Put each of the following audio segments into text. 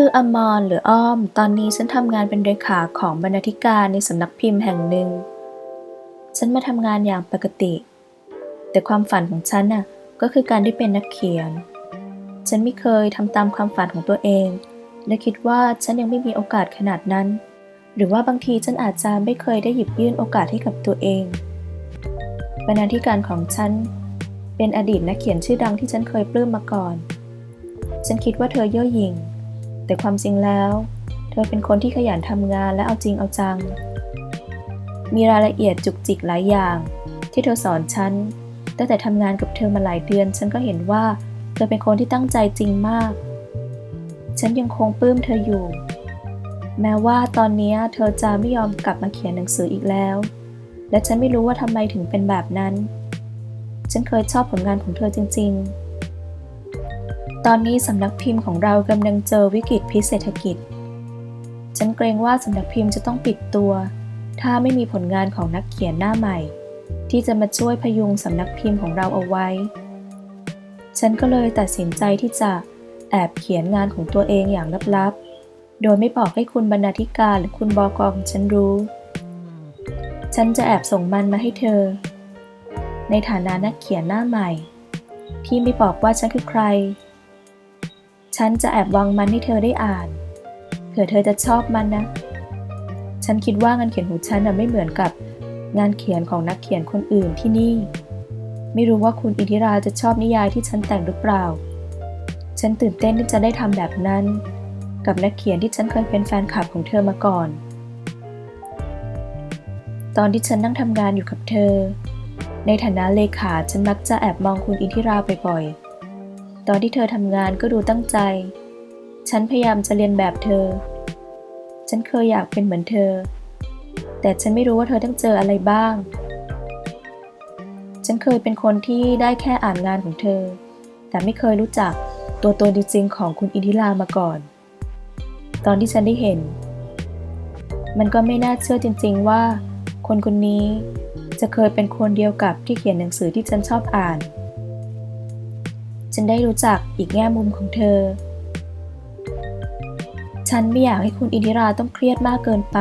คืออมรหรืออ้อม ตอนนี้ฉันทำงานเป็นเลขาของบรรณาธิการในสำนักพิมพ์แห่งหนึ่ง ฉันมาทำงานอย่างปกติ แต่ความฝันของฉันน่ะก็คือการได้เป็นนักเขียน ฉันไม่เคยทำตามความฝันของตัวเอง และคิดว่าฉันยังไม่มีโอกาสขนาดนั้น หรือว่าบางทีฉันอาจจะไม่เคยได้หยิบยื่นโอกาสให้กับตัวเอง บรรณาธิการของฉันเป็นอดีตนักเขียนชื่อดังที่ฉันเคยปลื้มมาก่อน ฉันคิดว่าเธอเย่อหยิ่ง แต่ความจริงแล้ว เธอเป็นคนที่ขยันทำงานและเอาจริงเอาจัง มีรายละเอียดจุกจิกหลายอย่าง ที่เธอสอนฉัน ตั้งแต่ทำงานกับเธอมาหลายเดือน ฉันก็เห็นว่า เธอเป็นคนที่ตั้งใจจริงมาก ฉันยังคงปลื้มเธออยู่ แม้ว่าตอนนี้เธอจะไม่ยอมกลับมาเขียนหนังสืออีกแล้ว และฉันไม่รู้ว่าทำไมถึงเป็นแบบนั้น ฉันเคยชอบผลงานของเธอจริง ๆ ตอนนี้สำนักพิมพ์ของเรากำลังเจอวิกฤตพิเศรษฐกิจ ฉันเกรงว่าสำนักพิมพ์จะต้องปิดตัว ถ้าไม่มีผลงานของนักเขียนหน้าใหม่ ที่จะมาช่วยพยุงสำนักพิมพ์ของเราเอาไว้ ฉันก็เลยตัดสินใจที่จะแอบเขียนงานของตัวเองอย่างลับๆ โดยไม่บอกให้คุณบรรณาธิการหรือคุณบอกองฉันรู้ ฉันจะแอบส่งมันมาให้เธอ ในฐานะนักเขียนหน้าใหม่ ที่ไม่บอกว่าฉันคือใคร ฉันจะแอบวางมันให้เธอได้อ่าน เผื่อเธอจะชอบมันนะ ฉันคิดว่างานเขียนของฉันน่ะไม่เหมือนกับงานเขียนของนักเขียนคนอื่นที่นี่ ไม่รู้ว่าคุณอินทิราจะชอบนิยายที่ฉันแต่งหรือเปล่า ฉันตื่นเต้นที่จะได้ทำแบบนั้น กับนักเขียนที่ฉันเคยเป็นแฟนคลับของเธอมาก่อน ตอนที่ฉันนั่งทำงานอยู่กับเธอ ในฐานะเลขาฉันมักจะแอบมองคุณอินทิราบ่อยๆ ตอนที่เธอทำงานก็ดูตั้งใจ ฉันพยายามจะเรียนแบบเธอ ฉันเคยอยากเป็นเหมือนเธอ แต่ฉันไม่รู้ว่าเธอต้องเจออะไรบ้าง ฉันเคยเป็นคนที่ได้แค่อ่านงานของเธอ แต่ไม่เคยรู้จักตัวตนจริงของคุณอินทิรามาก่อน ตอนที่ฉันได้เห็น มันก็ไม่น่าเชื่อจริง ๆ ว่า คนคนนี้จะเคยเป็นคนเดียวกับที่เขียนหนังสือที่ฉันชอบอ่าน ฉันได้รู้จักอีกแง่มุมของเธอ ฉันไม่อยากให้คุณอินทิราต้องเครียดมากเกินไป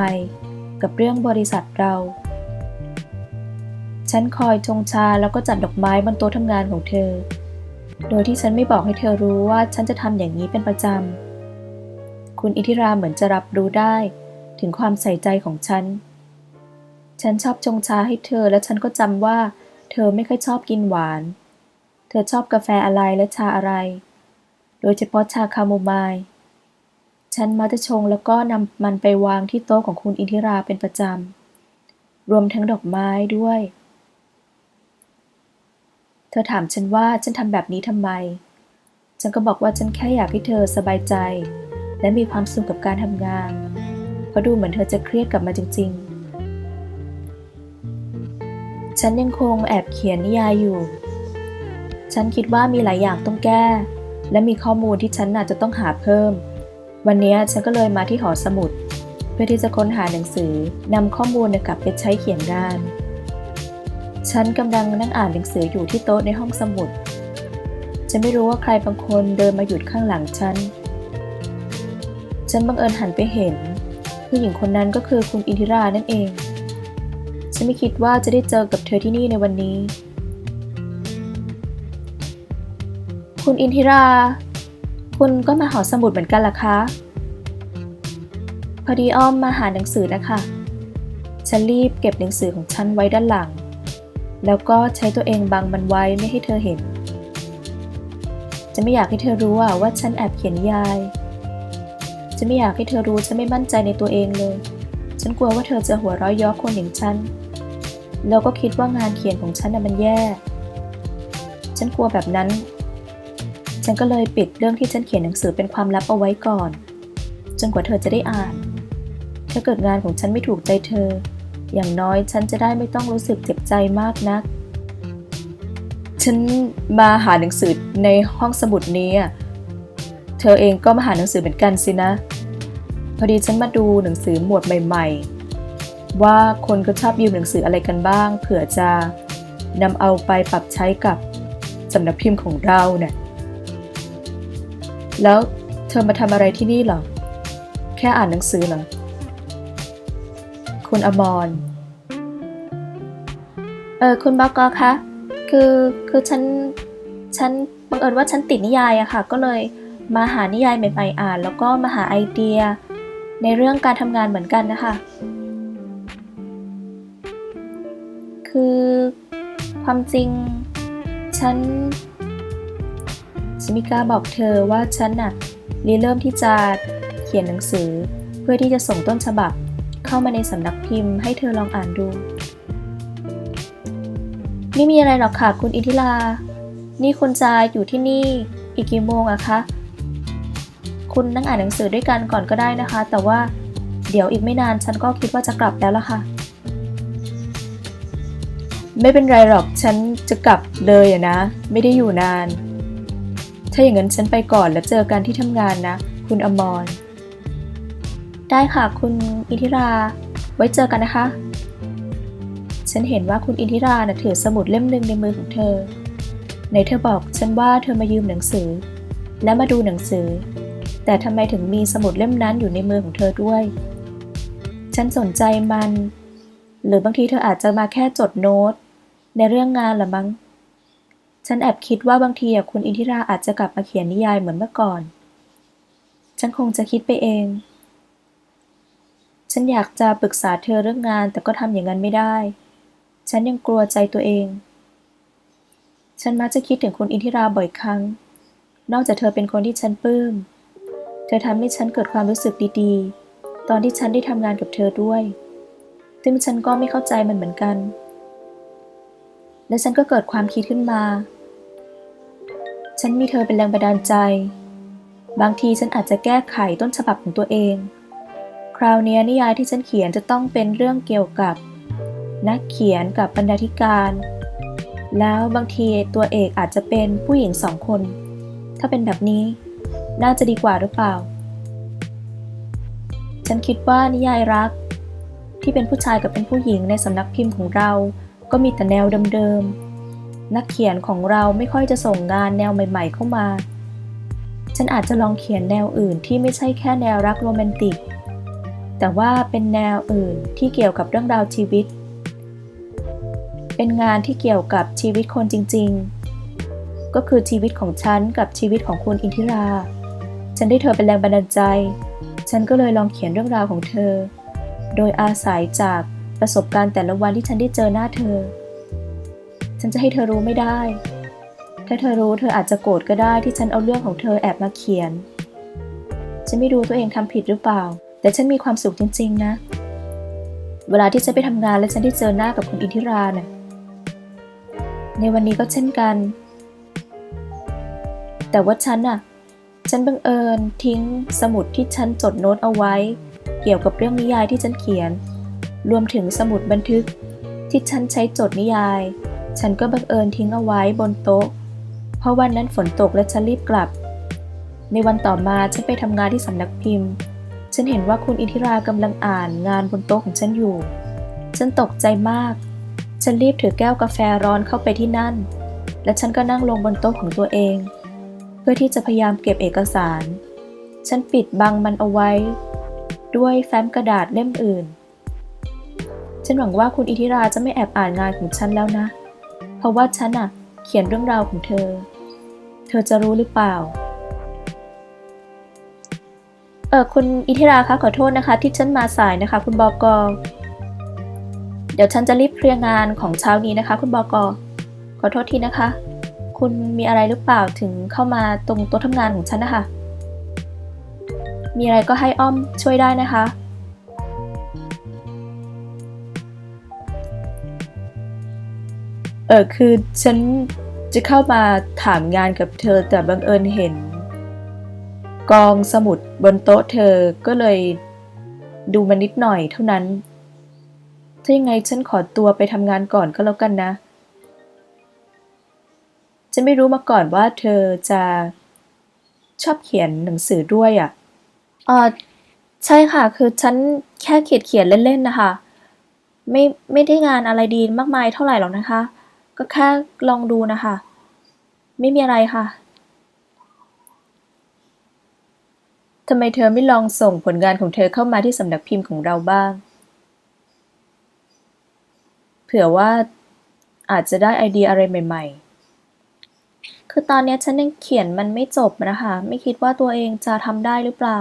กับเรื่องบริษัทเรา ฉันคอยชงชาแล้วก็จัดดอกไม้บนโต๊ะทำงานของเธอ โดยที่ฉันไม่บอกให้เธอรู้ว่าฉันจะทำอย่างนี้เป็นประจำ คุณอินทิราเหมือนจะรับรู้ได้ ถึงความใส่ใจของฉัน ฉันชอบชงชาให้เธอและฉันก็จำว่า เธอไม่ค่อยชอบกินหวาน เธอชอบกาแฟอะไรและชาอะไร โดยเฉพาะชาคาโมไมล์ ฉันมักจะชงแล้วก็นำมันไปวางที่โต๊ะของคุณอินทิราเป็นประจำ รวมทั้งดอกไม้ด้วย เธอถามฉันว่าฉันทำแบบนี้ทำไม ฉันก็บอกว่าฉันแค่อยากให้เธอสบายใจ และมีความสุขกับการทำงาน เพราะดูเหมือนเธอจะเครียดกลับมาจริง ๆ ฉันยังคงแอบเขียนนิยายอยู่ ฉันคิดว่ามีหลายอย่างต้องแก้ และมีข้อมูลที่ฉันอาจจะต้องหาเพิ่ม วันนี้ฉันก็เลยมาที่หอสมุด เพื่อที่จะค้นหาหนังสือนำข้อมูลกลับไปใช้เขียนงาน ฉันกำลังนั่งอ่านหนังสืออยู่ที่โต๊ะในห้องสมุด ฉันไม่รู้ว่าใครบางคนเดินมาหยุดข้างหลังฉัน ฉันบังเอิญหันไปเห็นผู้หญิงคนนั้นก็คือคุณอินทิรานั่นเอง ฉันไม่คิดว่าจะได้เจอกับเธอที่นี่ในวันนี้ คุณอินทิรา คุณก็มาหอสมุดเหมือนกันล่ะคะ พอดีอ้อมมาหาหนังสือนะคะ ฉันรีบเก็บหนังสือของฉันไว้ด้านหลัง แล้วก็ใช้ตัวเองบังมันไว้ไม่ให้เธอเห็น จะไม่อยากให้เธอรู้ว่าฉันแอบเขียนยาย จะไม่อยากให้เธอรู้ฉันไม่มั่นใจในตัวเองเลย ฉันกลัวว่าเธอจะหัวเราะเย้อคนอย่างฉัน แล้วก็คิดว่างานเขียนของฉันน่ะมันแย่ ฉันกลัวแบบนั้น ฉันก็เลยปิดเรื่องที่ฉันเขียนหนังสือเป็นความลับเอาไว้ก่อน จนกว่าเธอจะได้อ่าน ถ้าเกิดงานของฉันไม่ถูกใจเธอ อย่างน้อยฉันจะได้ไม่ต้องรู้สึกเจ็บใจมากนัก ฉันมาหาหนังสือในห้องสมุดนี้เธอเองก็มาหาหนังสือเหมือนกันสินะ พอดีฉันมาดูหนังสือหมวดใหม่ ๆ ว่าคนก็ชอบยืมหนังสืออะไรกันบ้าง เผื่อจะนำเอาไปปรับใช้กับสำนักพิมพ์ของเราเนี่ย แล้วเธอมาทำอะไรที่นี่หรอ แค่อ่านหนังสือเหรอ คุณอมร เออคุณบอกอคะ คือคือฉัน ฉันบังเอิญว่าฉันติดนิยายอะค่ะ ก็เลยมาหานิยายใหม่ๆอ่าน แล้วก็มาหาไอเดีย ในเรื่องการทำงานเหมือนกันนะคะ คือความจริง ฉัน ฉันไมิกล้าบอกเธอว่าฉันน่ะรีเริ่มที่จะเขียนหนังสือ เพื่อที่จะส่งต้นฉบับ เข้ามาในสำนักพิมพ์ให้เธอลองอ่านดู ไม่มีอะไรหรอกค่ะคุณอินทิรานี่คุณจะอยู่ที่นี่อีกกี่โมงอะคะ คุณนั่งอ่านหนังสือด้วยกันก่อนก็ได้นะคะ แต่ว่าเดี๋ยวอีกไม่นานฉันก็คิดว่าจะกลับแล้วล่ะค่ะ ไม่เป็นไรหรอกฉันจะกลับเลยอะนะ ไม่ได้อยู่นาน ถ้าอย่างนั้นฉันไปก่อนแล้วเจอกันที่ทำงานนะ คุณอมร ได้ค่ะคุณอินทิรา ไว้เจอกันนะคะ ฉันเห็นว่าคุณอินทิรานะ่ะถือสมุดเล่มหนึ่งในมือของเธอไหนเธอบอกฉันว่าเธอมายืมหนังสือ และมาดูหนังสือ แต่ทำไมถึงมีสมุดเล่มนั้นอยู่ในมือของเธอด้วย ฉันสนใจมัน หรือบางทีเธออาจจะมาแค่จดโน้ต ในเรื่องงานละมั้ง ฉันแอบคิดว่าบางทีคุณอินทิราอาจจะกลับมาเขียนนิยายเหมือนเมื่อก่อน ฉันคงจะคิดไปเอง ฉันอยากจะปรึกษาเธอเรื่องงานแต่ก็ทำอย่างนั้นไม่ได้ ฉันยังกลัวใจตัวเอง ฉันมักจะคิดถึงคุณอินทิราบ่อยครั้ง นอกจากเธอเป็นคนที่ฉันปลื้ม เธอทำให้ฉันเกิดความรู้สึกดีๆ ตอนที่ฉันได้ทำงานกับเธอด้วยซึ่งฉันก็ไม่เข้าใจมันเหมือนกัน และฉันก็เกิดความคิดขึ้นมา ฉันมีเธอเป็นแรงบันดาลใจ บางทีฉันอาจจะแก้ไขต้นฉบับของตัวเอง คราวนี้นิยายที่ฉันเขียนจะต้องเป็นเรื่องเกี่ยวกับ นักเขียนกับบรรณาธิการ แล้วบางทีตัวเอกอาจจะเป็นผู้หญิงสองคน ถ้าเป็นแบบนี้ น่าจะดีกว่าหรือเปล่า ฉันคิดว่านิยายรัก ที่เป็นผู้ชายกับเป็นผู้หญิงในสำนักพิมพ์ของเรา ก็มีแต่แนวเดิมๆ นักเขียนของเราไม่ค่อยจะส่งงานแนวใหม่ ๆ เข้ามา ฉันอาจจะลองเขียนแนวอื่นที่ไม่ใช่แค่แนวรักโรแมนติก แต่ว่าเป็นแนวอื่นที่เกี่ยวกับเรื่องราวชีวิต เป็นงานที่เกี่ยวกับชีวิตคนจริง ๆ ก็คือชีวิตของฉันกับชีวิตของคุณอินทิรา ฉันได้เธอเป็นแรงบันดาลใจ ฉันก็เลยลองเขียนเรื่องราวของเธอ โดยอาศัยจากประสบการณ์แต่ละวันที่ฉันได้เจอหน้าเธอ ฉันจะให้เธอรู้ไม่ได้ ถ้าเธอรู้เธออาจจะโกรธก็ได้ที่ฉันเอาเรื่องของเธอแอบมาเขียน ฉันไม่รู้ตัวเองทำผิดหรือเปล่า แต่ฉันมีความสุขจริง ๆ นะ เวลาที่ฉันไปทำงานและฉันได้เจอหน้ากับคุณอินทิราเนะ่ยในวันนี้ก็เช่นกัน แต่ว่าฉันน่ะฉันบังเอิญทิ้งสมุดที่ฉันจดโน้ตเอาไว้ เกี่ยวกับเรื่องนิยายที่ฉันเขียน รวมถึงสมุดบันทึกที่ฉันใช้จดนิยาย ฉันก็บังเอิญทิ้งเอาไว้บนโต๊ะ เพราะวันนั้นฝนตกและฉันรีบกลับ ในวันต่อมาฉันไปทำงานที่สำนักพิมพ์ ฉันเห็นว่าคุณอินทิรากำลังอ่านงานบนโต๊ะของฉันอยู่ ฉันตกใจมาก ฉันรีบถือแก้วกาแฟร้อนเข้าไปที่นั่น และฉันก็นั่งลงบนโต๊ะของตัวเอง เพื่อที่จะพยายามเก็บเอกสาร ฉันปิดบังมันเอาไว้ ด้วยแฟ้มกระดาษเล่มอื่น ฉันหวังว่าคุณอิทธิราจะไม่แอบอ่านงานของฉันแล้วนะ เพราะว่าฉันอะเขียนเรื่องราวของเธอ เธอจะรู้หรือเปล่า เออคุณอิทธิราคะขอโทษนะคะ ที่ฉันมาสายนะคะ คุณบอกอเดี๋ยวฉันจะรีบเคลียร์งานของเช้านี้นะคะ คุณบอกอขอโทษทีนะคะ คุณมีอะไรหรือเปล่าถึงเข้ามาตรงโต๊ะทำงานของฉันนะคะ มีอะไรก็ให้อ้อมช่วยได้นะคะ เออคือฉันจะเข้ามาถามงานกับเธอแต่บังเอิญเห็น กองสมุดบนโต๊ะเธอก็เลยดูมันนิดหน่อยเท่านั้น ถ้ายังไงฉันขอตัวไปทำงานก่อนก็แล้วกันนะ ฉันไม่รู้มาก่อนว่าเธอจะชอบเขียนหนังสือด้วยอะ่ะอ่าใช่ค่ะ คือฉันแค่เขียนเขียนเล่นๆนะคะ ไม่ไม่ได้งานอะไรดีมากมายเท่าไหร่หรอกนะคะ ก็แค่ลองดูนะคะ ไม่มีอะไรค่ะทำไมเธอไม่ลองส่งผลงานของเธอเข้ามาที่สำนักพิมพ์ของเราบ้าง เผื่อว่าอาจจะได้ไอเดียอะไรใหม่ ๆ คือตอนนี้ฉันยังเขียนมันไม่จบนะคะ ไม่คิดว่าตัวเองจะทำได้หรือเปล่า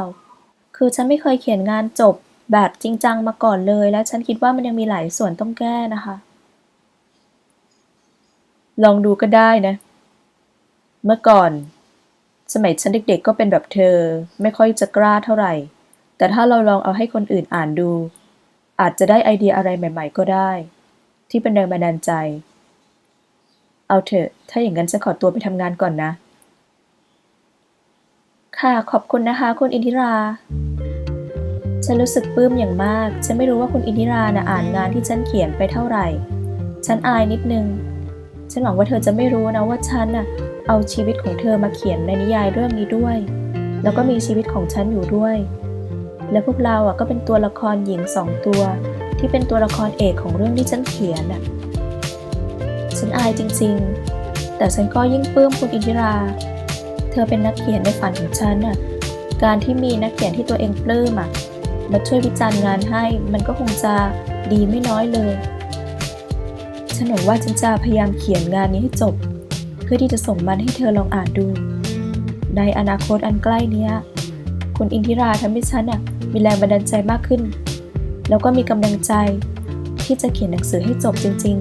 คือฉันไม่เคยเขียนงานจบแบบจริงจังมาก่อนเลย และฉันคิดว่ามันยังมีหลายส่วนต้องแก้นะคะ ลองดูก็ได้นะ เมื่อก่อน สมัยฉันเด็กๆก็เป็นแบบเธอ ไม่ค่อยจะกล้าเท่าไหร่ แต่ถ้าเราลองเอาให้คนอื่นอ่านดู อาจจะได้ไอเดียอะไรใหม่ ๆ ก็ได้ ที่เป็นแรงบันดาลใจ เอาเถอะ ถ้าอย่างนั้นฉันขอตัวไปทำงานก่อนนะ ค่ะขอบคุณนะคะ คุณอินทิราฉันรู้สึกปลื้มอย่างมาก ฉันไม่รู้ว่าคุณอินทิรานะอ่านงานที่ฉันเขียนไปเท่าไหร่ ฉันอายนิดนึง ฉันหวังว่าเธอจะไม่รู้นะว่าฉันน่ะเอาชีวิตของเธอมาเขียนในนิยายเรื่องนี้ด้วย แล้วก็มีชีวิตของฉันอยู่ด้วย และพวกเราอะก็เป็นตัวละครหญิงสองตัว ที่เป็นตัวละครเอกของเรื่องที่ฉันเขียนน่ะฉันอายจริงๆ แต่ฉันก็ยิ่งปลื้มคุณอินทิรา เธอเป็นนักเขียนในฝันของฉันน่ะ การที่มีนักเขียนที่ตัวเองปลื้มอะมาช่วยวิจารณ์งานให้ มันก็คงจะดีไม่น้อยเลย ฉันหวังว่าฉันจะพยายามเขียนงานนี้ให้จบ เพื่อที่จะส่งมันให้เธอลองอ่านดู ในอนาคตอันใกล้เนี้ย คุณอินทิราทำให้ฉันอะมีแรงบันดาลใจมากขึ้น แล้วก็มีกำลังใจที่จะเขียนหนังสือให้จบจริง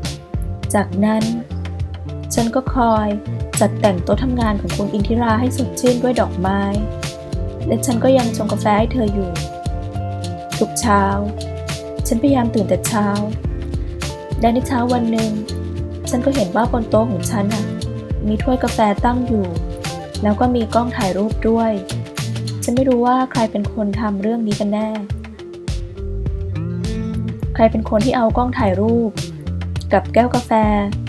ๆ จากนั้น ฉันก็คอยจัดแต่งโต๊ะทำงานของคุณอินทิราให้สดชื่นด้วยดอกไม้ และฉันก็ยังชงกาแฟให้เธออยู่ ทุกเช้า ฉันพยายามตื่นแต่เช้า และในเช้าวันหนึ่ง ฉันก็เห็นว่าบนโต๊ะของฉันน่ะมีถ้วยกาแฟตั้งอยู่ แล้วก็มีกล้องถ่ายรูปด้วย ฉันไม่รู้ว่าใครเป็นคนทำเรื่องนี้กันแน่ ใครเป็นคนที่เอากล้องถ่ายรูป กับแก้วกาแฟ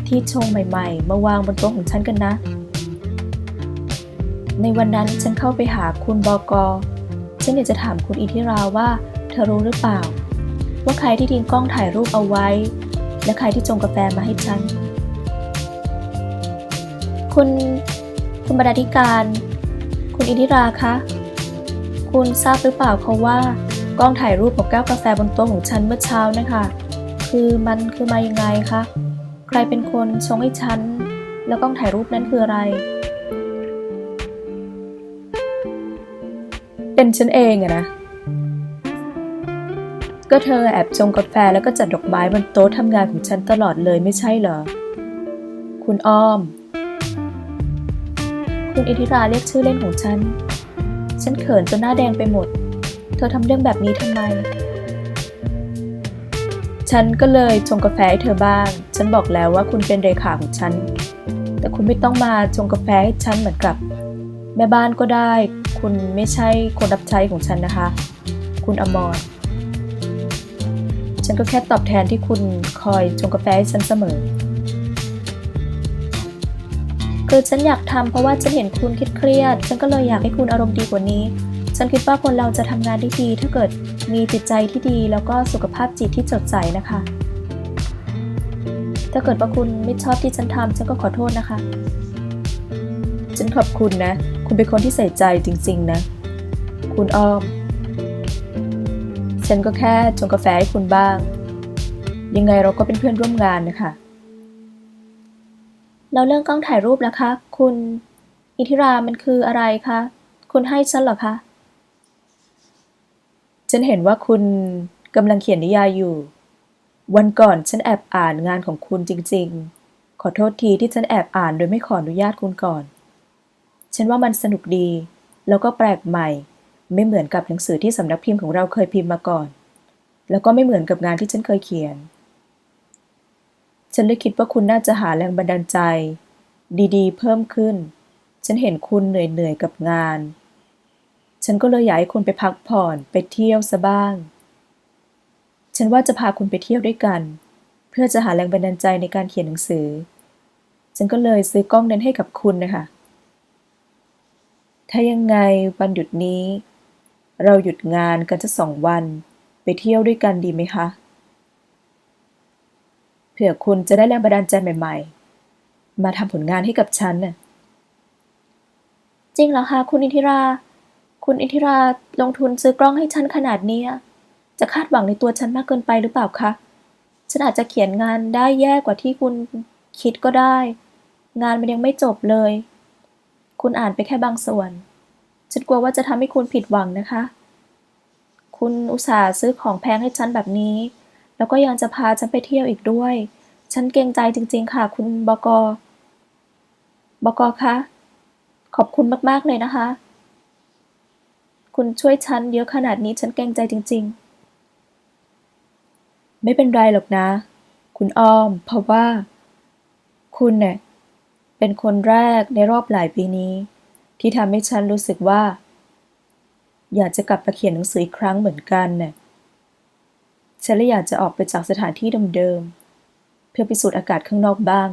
ที่ชงใหม่ ๆ มาวางบนโต๊ะของฉันกันนะ ในวันนั้นฉันเข้าไปหาคุณบอกอฉันอยากจะถามคุณอิทธิราว่า เธอรู้หรือเปล่า ว่าใครที่ทิ้งกล้องถ่ายรูปเอาไว้ และใครที่จงกาแฟมาให้ฉัน คุณคุณบรรณาธิการ คุณอินทิราคะ คุณทราบหรือเปล่าเขาว่ากล้องถ่ายรูปกับแก้วกาแฟบนโต๊ะของฉันเมื่อเช้านะคะ คือมันคือมายังไงคะ ใครเป็นคนชงให้ฉัน แล้วกล้องถ่ายรูปนั้นคืออะไร เป็นฉันเองอะนะ ก็เธอแอบชงกาแฟแล้วก็จัดดอกไม้บนโต๊ะทำงานของฉันตลอดเลยไม่ใช่เหรอ คุณอ้อม คุณอิทิราเรียกชื่อเล่นของฉัน ฉันเขินจนหน้าแดงไปหมด เธอทำเรื่องแบบนี้ทำไม ฉันก็เลยชงกาแฟให้เธอบ้าง ฉันบอกแล้วว่าคุณเป็นเลขาของฉัน แต่คุณไม่ต้องมาชงกาแฟให้ฉันเหมือนกับ แม่บ้านก็ได้ คุณไม่ใช่คนรับใช้ของฉันนะคะ คุณอมร ฉันก็แค่ตอบแทนที่คุณคอยชงกาแฟให้ฉันเสมอ คือฉันอยากทำเพราะว่าฉันเห็นคุณคิดเครียด ฉันก็เลยอยากให้คุณอารมณ์ดีกว่านี้ ฉันคิดว่าคนเราจะทำงานได้ดี ถ้าเกิดมีจิตใจที่ดี แล้วก็สุขภาพจิตที่สดใสนะคะ ถ้าเกิดว่าคุณไม่ชอบที่ฉันทำฉันก็ขอโทษนะคะ ฉันขอบคุณนะ คุณเป็นคนที่ใส่ใจจริง ๆ นะ คุณอ้อม ฉันก็แค่ชงกาแฟให้คุณบ้าง ยังไงเราก็เป็นเพื่อนร่วมงานนะคะแล้วเรื่องกล้องถ่ายรูปล่ะคะ คุณอิทธิรา มันคืออะไรคะ คุณให้ฉันเหรอคะ ฉันเห็นว่าคุณกำลังเขียนนิยายอยู่ วันก่อนฉันแอบอ่านงานของคุณจริง ๆ ขอโทษทีที่ฉันแอบอ่านโดยไม่ขออนุญาตคุณก่อน ฉันว่ามันสนุกดี แล้วก็แปลกใหม่ ไม่เหมือนกับหนังสือที่สำนักพิมพ์ของเราเคยพิมพ์มาก่อน แล้วก็ไม่เหมือนกับงานที่ฉันเคยเขียน ฉันเลยคิดว่าคุณน่าจะหาแรงบันดาลใจ ดีๆ เพิ่มขึ้น ฉันเห็นคุณเหนื่อยๆกับงาน ฉันก็เลยอยากให้คุณไปพักผ่อนไปเที่ยวซะบ้าง ฉันว่าจะพาคุณไปเที่ยวด้วยกัน เพื่อจะหาแรงบันดาลใจในการเขียนหนังสือ ฉันก็เลยซื้อกล้องนั้นให้กับคุณนะคะถ้ายังไงวันหยุดนี้ เราหยุดงานกันจะสองวัน ไปเที่ยวด้วยกันดีไหมคะ เผื่อคุณจะได้แรงบันดาลใจใหม่ ๆ มาทำผลงานให้กับฉันน่ะ จริงเหรอคะคุณอินทิรา คุณอินทิราลงทุนซื้อกล้องให้ฉันขนาดนี้ จะคาดหวังในตัวฉันมากเกินไปหรือเปล่าคะ ฉันอาจจะเขียนงานได้แย่กว่าที่คุณคิดก็ได้ งานมันยังไม่จบเลย คุณอ่านไปแค่บางส่วน ฉันกลัวว่าจะทำให้คุณผิดหวังนะคะ คุณอุตส่าห์ซื้อของแพงให้ฉันแบบนี้ แล้วก็ยังจะพาฉันไปเที่ยวอีกด้วย ฉันเกรงใจจริง ๆ ค่ะ คุณบกบกคะขอบคุณมากๆเลยนะคะ คุณช่วยฉันเยอะขนาดนี้ฉันเกรงใจจริง ๆ ไม่เป็นไรหรอกนะ คุณอ้อม เพราะว่า คุณเนี่ยเป็นคนแรกในรอบหลายปีนี้ ที่ทำให้ฉันรู้สึกว่า อยากจะกลับมาเขียนหนังสืออีกครั้งเหมือนกันเนี่ยฉันเลยอยากจะออกไปจากสถานที่เดิมๆเพื่อพิสูจน์อากาศข้างนอกบ้าง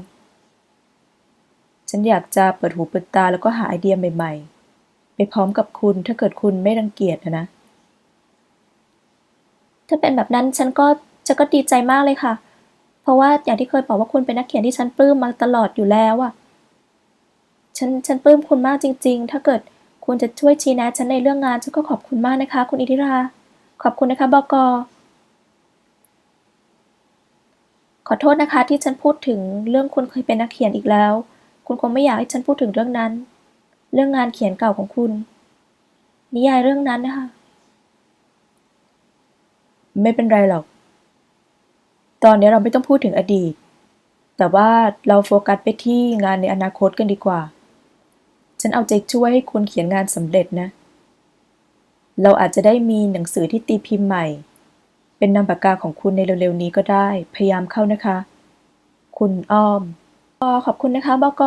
ฉันอยากจะเปิดหูเปิดตาแล้วก็หาไอเดียใหม่ ๆ ไปพร้อมกับคุณถ้าเกิดคุณไม่รังเกียจนะนะ ถ้าเป็นแบบนั้นฉันก็จะก็ดีใจมากเลยค่ะ เพราะว่าอย่างที่เคยบอกว่าคุณเป็นนักเขียนที่ฉันปลื้มมาตลอดอยู่แล้วอะ ฉันฉันปลื้มคุณมากจริง ๆ ถ้าเกิดคุณจะช่วยชี้แนะฉันในเรื่องงานฉันก็ขอบคุณมากนะคะ คุณอิทธิรา ขอบคุณนะคะบกขอโทษนะคะที่ฉันพูดถึงเรื่องคุณเคยเป็นนักเขียนอีกแล้ว คุณคงไม่อยากให้ฉันพูดถึงเรื่องนั้น เรื่องงานเขียนเก่าของคุณ นิยายเรื่องนั้นนะคะ ไม่เป็นไรหรอก ตอนนี้เราไม่ต้องพูดถึงอดีต แต่ว่าเราโฟกัสไปที่งานในอนาคตกันดีกว่า ฉันเอาใจช่วยให้คุณเขียนงานสำเร็จนะ เราอาจจะได้มีหนังสือที่ตีพิมพ์ใหม่ เป็นนามปากกาของคุณในเร็วๆนี้ก็ได้ พยายามเข้านะคะ คุณอ้อมขอบคุณนะคะบก